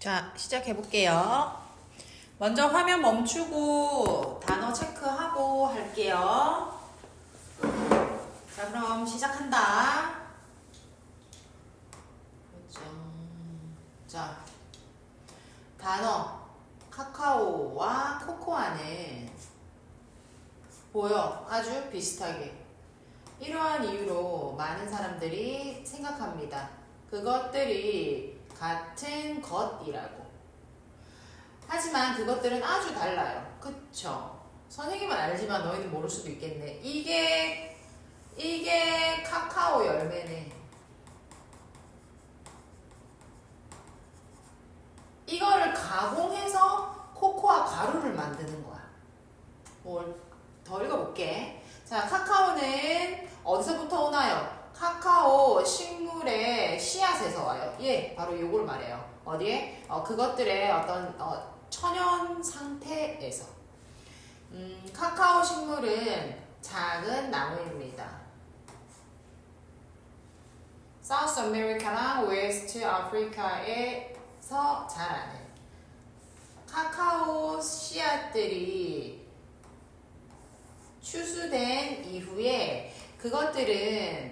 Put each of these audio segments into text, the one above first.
자, 시작해 볼게요. 먼저 화면 멈추고 단어 체크하고 할게요. 자, 그럼 시작한다. 그렇죠. 자, 단어 카카오와 코코아는 보여 아주 비슷하게 이러한 이유로 많은 사람들이 생각합니다. 그것들이 같은 것이라고. 하지만 그것들은 아주 달라요. 그쵸? 선생님은 알지만 너희는 모를 수도 있겠네. 이게, 이게 카카오 열매네. 이거를 가공해서 코코아 가루를 만드는 거야. 뭘 더 읽어볼게. 자, 카카오는 어디서부터 오나요? 카카오 식물의 씨앗에서 와요. 예, 바로 요걸 말해요. 어디에? 어, 그것들의 어떤 어, 천연 상태에서. 음, 카카오 식물은 작은 나무입니다. 사우스 아메리카나 웨스트 아프리카에서 자라는 카카오 씨앗들이 추수된 이후에 그것들은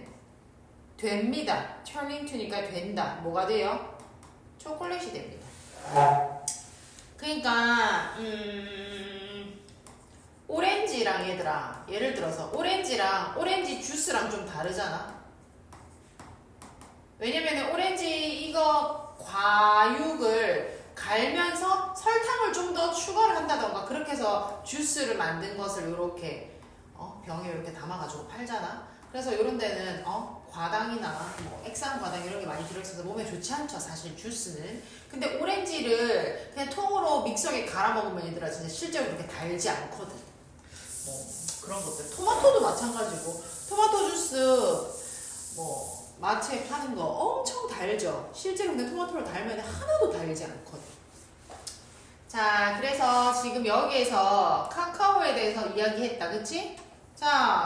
됩니다. turning to니까 된다. 뭐가 돼요? 초콜릿이 됩니다. 그러니까 음, 오렌지랑 얘들아 예를 들어서 오렌지랑 오렌지 주스랑 좀 다르잖아. 왜냐면 오렌지 이거 과육을 갈면서 설탕을 좀 더 추가를 한다던가 그렇게 해서 주스를 만든 것을 이렇게 어, 병에 이렇게 담아가지고 팔잖아. 그래서 이런 데는 어, 과당이나 뭐 액상 과당 이런 게 많이 들어있어서 몸에 좋지 않죠. 사실 주스는. 근데 오렌지를 그냥 통으로 믹서기에 갈아 먹으면 얘들아 진짜 실제로 그렇게 달지 않거든. 뭐 그런 것들. 토마토도 마찬가지고 토마토 주스 뭐 마트에 파는 거 엄청 달죠. 실제로 근데 토마토를 달면 하나도 달지 않거든. 자, 그래서 지금 여기에서 카카오에 대해서 이야기했다, 그치? 자,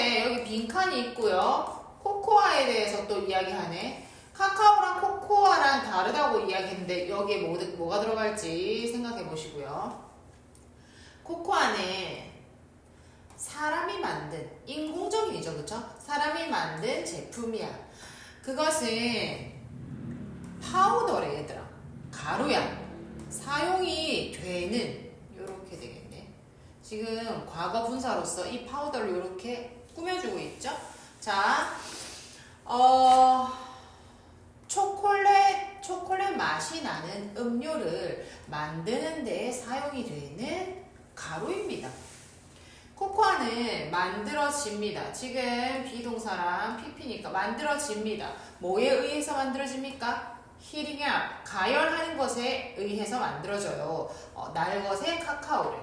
그런데 여기 빈칸이 있고요. 코코아에 대해서 또 이야기하네. 카카오랑 코코아랑 다르다고 이야기했는데 여기에 뭐, 뭐가 들어갈지 생각해 보시고요. 코코아는 사람이 만든 인공적이죠, 그쵸? 사람이 만든 제품이야. 그것은 파우더래 얘들아. 가루야. 사용이 되는 이렇게 되겠네. 지금 과거 분사로서 이 파우더를 이렇게 꾸며주고 있죠. 자, 어, 초콜릿 초콜릿 맛이 나는 음료를 만드는 데 사용이 되는 가루입니다. 코코아는 만들어집니다. 지금 비동사랑 PP니까 만들어집니다. 뭐에 의해서 만들어집니까? 히링야 가열하는 것에 의해서 만들어져요. 어, 날 것의 카카오를.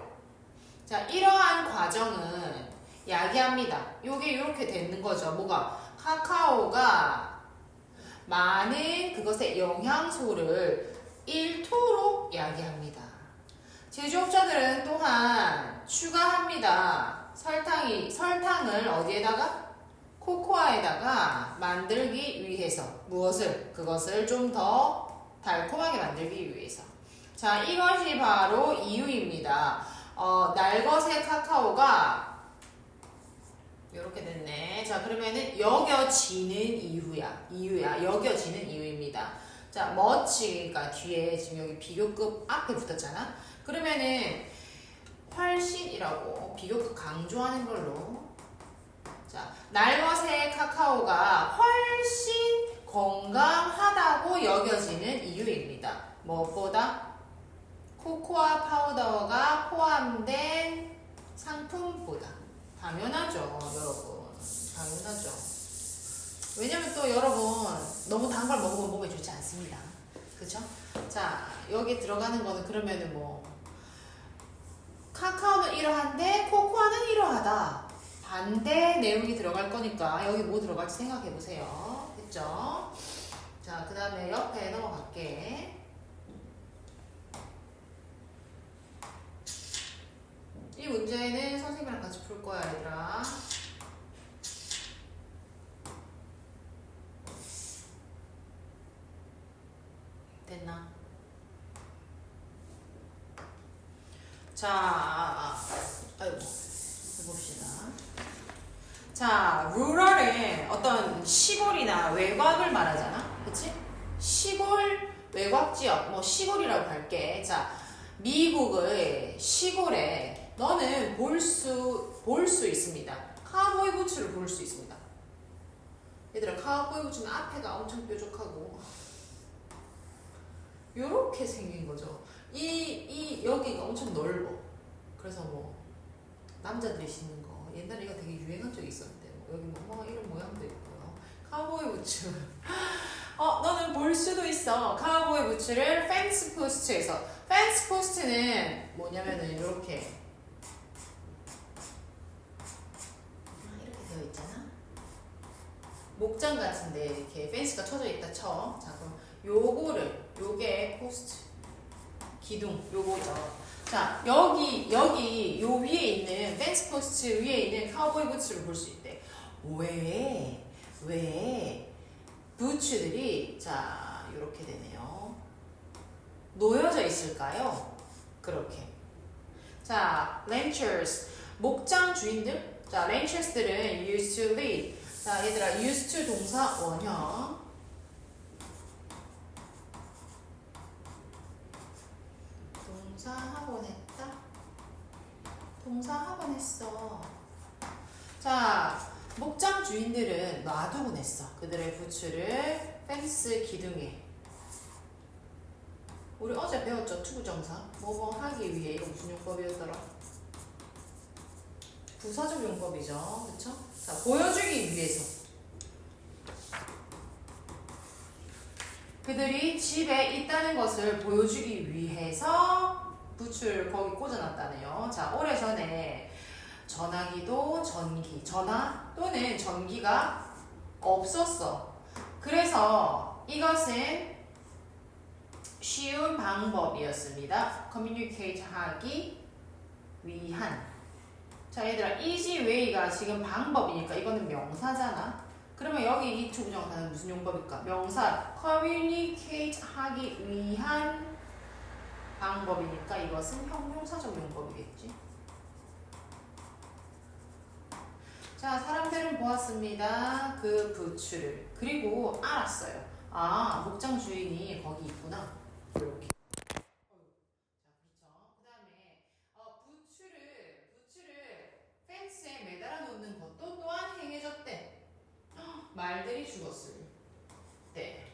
자, 이러한 과정은 야기합니다. 요게 이렇게 되는 거죠. 뭐가? 카카오가 많은 그것의 영양소를 일토록 야기합니다. 제조업자들은 또한 추가합니다. 설탕이, 설탕을 어디에다가? 코코아에다가 만들기 위해서 무엇을? 그것을 좀 더 달콤하게 만들기 위해서. 자, 이것이 바로 이유입니다. 어, 날것의 카카오가 이렇게 됐네. 자, 그러면은 여겨지는 이유야. 이유야. 여겨지는 이유입니다. 자, 머치가 뒤에 지금 여기 비교급 앞에 붙었잖아. 그러면은 훨씬이라고 비교급 강조하는 걸로 자, 날것의 카카오가 훨씬 건강하다고 여겨지는 이유입니다. 무엇보다 코코아 파우더가 포함된 상품보다 당연하죠. 당연하죠. 왜냐면 또 여러분 너무 단 걸 먹으면 몸에 좋지 않습니다. 그쵸? 자, 여기 들어가는 거는 그러면은 뭐 카카오는 이러한데 코코아는 이러하다. 반대 내용이 들어갈 거니까 여기 뭐 들어갈지 생각해 보세요. 됐죠? 자, 그 다음에 옆에 넘어갈게. 이 문제는 선생님이랑 같이 풀 거야, 얘들아. 됐나? 자, 아이고, 해봅시다. 자, rural은 어떤 시골이나 외곽을 말하잖아. 그치? 시골, 외곽 지역, 뭐 시골이라고 할게. 자, 미국의 시골에 너는 볼 수, 볼 수 있습니다. 카우보이 부츠를 볼 수 있습니다. 얘들아, 카우보이 부츠는 앞에가 엄청 뾰족하고, 요렇게 생긴 거죠. 이, 이, 여기가 엄청 넓어. 그래서 뭐, 남자들이 신는 거. 옛날에 이거 되게 유행한 적이 있었는데, 뭐 여기 뭐, 뭐 이런 모양도 있고요. 카우보이 부츠. 어, 너는 볼 수도 있어. 카우보이 부츠를 펜스 포스트에서. 펜스 포스트는 뭐냐면은 이렇게. 아, 이렇게 되어 있잖아. 목장 같은데 이렇게 펜스가 쳐져 있다 쳐. 자, 그럼 요거를, 요게 포스트. 기둥, 요거죠. 자, 여기, 여기, 요 위에 있는, 펜스 포스트 위에 있는 카우보이 부츠를 볼 수 있대. 왜, 왜, 부츠들이, 자, 요렇게 되네요. 놓여져 있을까요? 그렇게. 자, ranchers, 목장 주인들. 자, ranchers들은 used to lead. 자, 얘들아, used to 동사 원형. 동사 학원 했다. 동사 학원 했어. 자, 목장 주인들은 놔두곤 했어. 그들의 부츠를 펜스 기둥에. 우리 어제 배웠죠 투부정사. 뭐뭐 하기 위해 이거 무슨 용법이었더라? 부사적 용법이죠, 그렇죠? 자, 보여주기 위해서. 그들이 집에 있다는 것을 보여주기 위해서 부츠를 거기 꽂아놨다네요. 자, 오래전에 전화기도 전기, 전화 또는 전기가 없었어. 그래서 이것은 쉬운 방법이었습니다. communicate 하기 위한. 자, 얘들아, easy way가 지금 방법이니까 이거는 명사잖아. 그러면 여기 이 투부정사는 무슨 용법일까? 명사 communicate 하기 위한 방법이니까 이것은 형용사 적 용법이겠지. 자, 사람들은 보았습니다. 그 부츠를. 그리고 알았어요. 아, 목장 주인이 거기 있구나. 이렇게. 자, 다음에, 어, 부츠를, 부츠를 펜스에 매달아 놓는 것도 또한 행해졌대. 헉, 말들이 죽었을 때.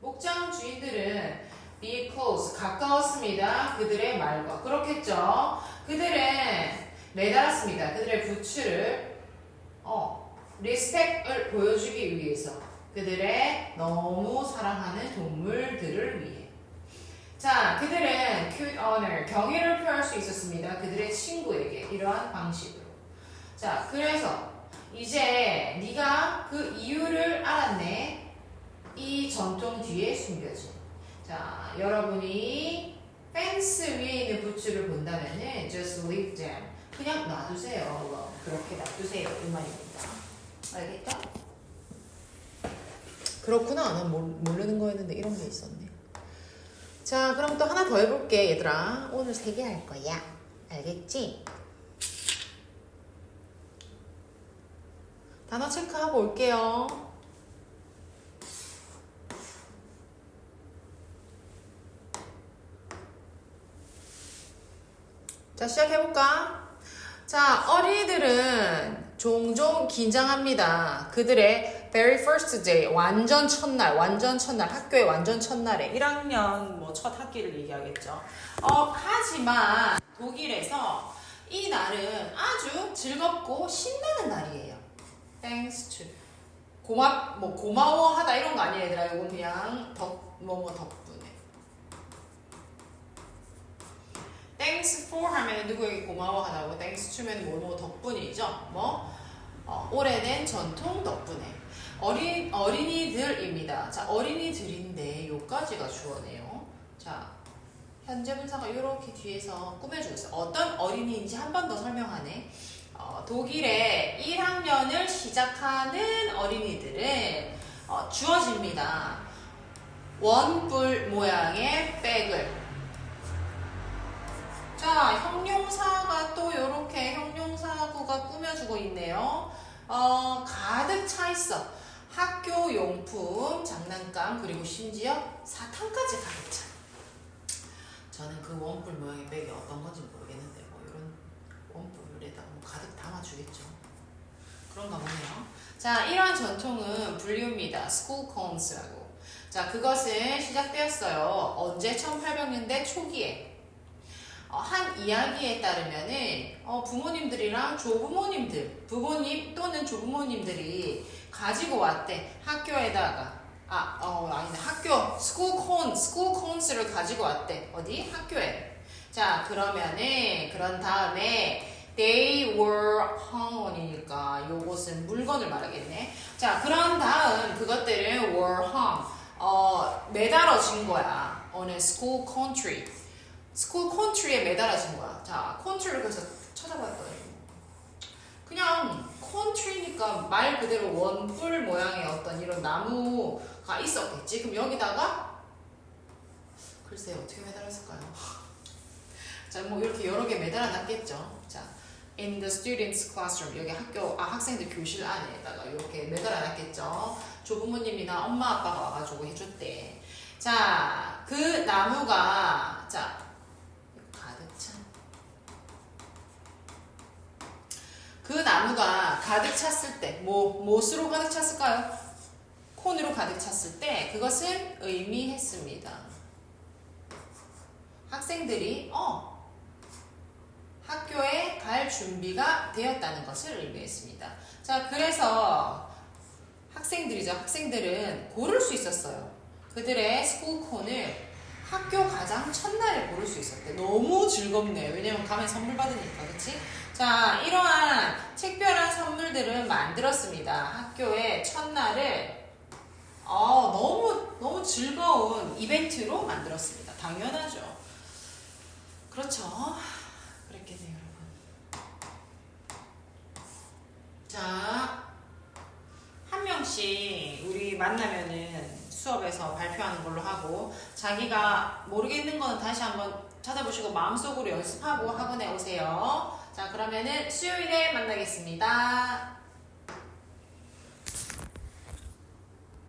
목장 주인들은 be close, 가까웠습니다. 그들의 말과. 그렇겠죠. 그들은 매달았습니다. 그들의 부츠를 어, 리스펙을 보여주기 위해서 그들의 너무 사랑하는 동물들을 위해 자 그들은 cute honor 경의를 표할 수 있었습니다 그들의 친구에게 이러한 방식으로 자 그래서 이제 네가 그 이유를 알았네 이 전통 뒤에 숨겨진 자 여러분이 펜스 위에 있는 부츠를 본다면은 just leave them 그냥 놔두세요. 뭐, 그렇게 놔두세요. 이 말입니다. 알겠죠? 그렇구나. 난 몰, 모르는 거였는데 이런 게 있었네. 자, 그럼 또 하나 더 해볼게, 얘들아. 오늘 세 개 할 거야. 알겠지? 단어 체크하고 올게요. 자, 시작해볼까? 자, 어린이들은 종종 긴장합니다. 그들의 very first day, 완전 첫날, 완전 첫날, 학교의 완전 첫날에 1학년 뭐 첫 학기를 얘기하겠죠. 어, 하지만 독일에서 이 날은 아주 즐겁고 신나는 날이에요. Thanks to. 고마, 뭐 고마워하다 이런 거 아니에요, 얘들아. 이건 그냥 덕, 뭐뭐 덕분에. Thanks for 하면 누구에게 고마워하다고 Thanks to면 뭐뭐 덕분이죠. 뭐 어, 오래된 전통 덕분에 어린 어린이들입니다. 자 어린이들인데 요까지가 주어네요. 자 현재 분사가 이렇게 뒤에서 꾸며주고 있어요. 어떤 어린이인지 한 번 더 설명하네. 어, 독일의 1학년을 시작하는 어린이들은 어, 주어집니다. 원뿔 모양의 백을 자, 형용 학교가 꾸며주고 있네요. 어, 가득 차 있어. 학교 용품, 장난감, 그리고 심지어 사탕까지 가득 차. 저는 그 원뿔 모양의 백이 어떤 건지 모르겠는데 뭐 이런 원뿔에다가 뭐 가득 담아주겠죠. 그런가 보네요. 자, 이러한 전통은 불리웁니다. 스쿨 콘스라고. 자, 그것은 시작되었어요. 언제? 1800년대 초기에. 어, 한 이야기에 따르면은 어, 부모님들이랑 조부모님들, 부모님 또는 조부모님들이 가지고 왔대 학교에다가 아, 어, 아니다 학교 스쿨 콘, 스쿨 콘스를 가지고 왔대 어디 학교에. 자 그러면은 그런 다음에 they were hung on이니까 요것은 물건을 말하겠네. 자 그런 다음 그것들은 were hung 어 매달아진 거야 on a school country. 스쿨 컨트리에 매달아진 거야. 자, 컨트리를 그래서 찾아봤더니 그냥 컨트리니까 말 그대로 원뿔 모양의 어떤 이런 나무가 있었겠지. 그럼 여기다가 글쎄 어떻게 매달았을까요? 자, 뭐 이렇게 여러 개 매달아 놨겠죠. 자, in the students' classroom 여기 학교 아 학생들 교실 안에다가 이렇게 매달아 놨겠죠. 조부모님이나 엄마 아빠가 와가지고 해줬대. 자, 그 나무가 자 가득 찬. 그 나무가 가득 찼을 때, 뭐, 무엇으로 가득 찼을까요? 콘으로 가득 찼을 때, 그것은 의미했습니다. 학생들이, 어, 학교에 갈 준비가 되었다는 것을 의미했습니다. 자, 그래서 학생들이죠. 학생들은 고를 수 있었어요. 그들의 스쿨콘을 학교 가장 첫날에 고를 수 있었대. 너무 즐겁네. 왜냐면 가면 선물 받으니까, 그치? 자, 이러한 특별한 선물들을 만들었습니다. 학교의 첫날을 어, 너무 너무 즐거운 이벤트로 만들었습니다. 당연하죠. 그렇죠. 그랬겠네요, 여러분. 자, 한 명씩 우리 만나면은 수업에서 발표하는 걸로 하고 자기가 모르겠는 거는 다시 한번 찾아보시고 마음속으로 연습하고 학원에 오세요. 자, 그러면은 수요일에 만나겠습니다.